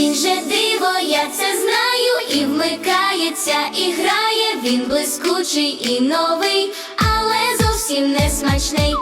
Він же диво, я це знаю, і вмикається, і грає. Він блискучий і новий, але зовсім не смачний.